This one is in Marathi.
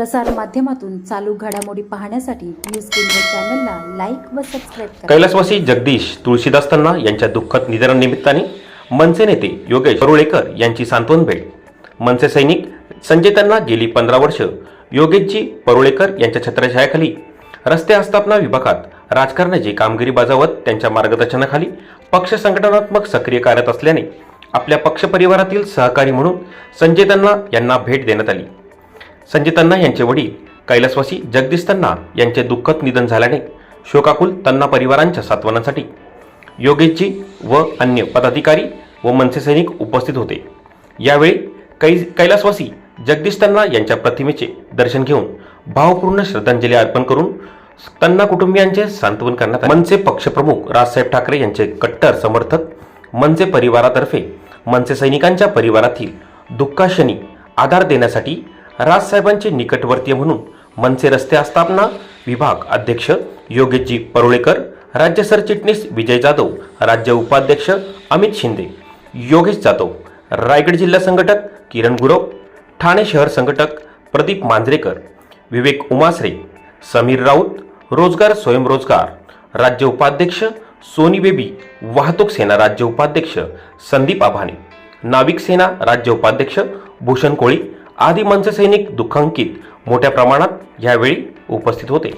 प्रसार माध्यमातून चालू घडामोडी पाहण्यासाठी न्यूज केंद्र चॅनलला लाईक व सबस्क्राईब करा. कैलासवासी जगदीश तुळशीदास तन्ना यांच्या दुःखद निधनानिमित्ताने मनसे नेते योगेश परुळेकर यांची सांत्वन भेट. मनसे सैनिक संजय तन्ना गेली पंधरा वर्ष योगेशजी परुळेकर यांच्या छत्रछायाखाली रस्ते आस्थापना विभागात राजकारणाची कामगिरी बजावत त्यांच्या मार्गदर्शनाखाली पक्ष संघटनात्मक सक्रिय कार्यरत असल्याने आपल्या पक्षपरिवारातील सहकारी म्हणून संजय तन्ना यांना भेट देण्यात आली. संजय तन्ना यांचे वडील कैलासवासी जगदीश तन्ना यांचे दुःखद निधन झाल्याने शोकाकुल तन्ना परिवारांच्या सात्वनासाठी. योगेशजी व अन्य पदाधिकारी व मनसे सैनिक उपस्थित होते. यावेळी कै कैलासवासी जगदीश तन्ना यांच्या प्रतिमेचे दर्शन घेऊन भावपूर्ण श्रद्धांजली अर्पण करून तन्ना कुटुंबियांचे सांत्वन करण्यात मनसे पक्षप्रमुख राजसाहेब ठाकरे यांचे कट्टर समर्थक मनसे परिवारातर्फे मनसे सैनिकांच्या परिवारातील दुःखाशनी आधार देण्यासाठी राजसाहेबांचे निकटवर्तीय म्हणून मनसे रस्ते आस्थापना विभाग अध्यक्ष योगेशजी परुळेकर राज्य सरचिटणीस विजय जाधव राज्य उपाध्यक्ष अमित शिंदे योगेश जाधव रायगड जिल्हा संघटक किरण गुरव ठाणे शहर संघटक प्रदीप मांजरेकर विवेक उमासरे समीर राऊत रोजगार स्वयंरोजगार राज्य उपाध्यक्ष सोनी बेबी वाहतूक सेना राज्य उपाध्यक्ष संदीप आभाने नाविक सेना राज्य उपाध्यक्ष भूषण कोळी आदी मनसे सैनिक दुःखांकित मोठ्या प्रमाणात यावेळी उपस्थित होते.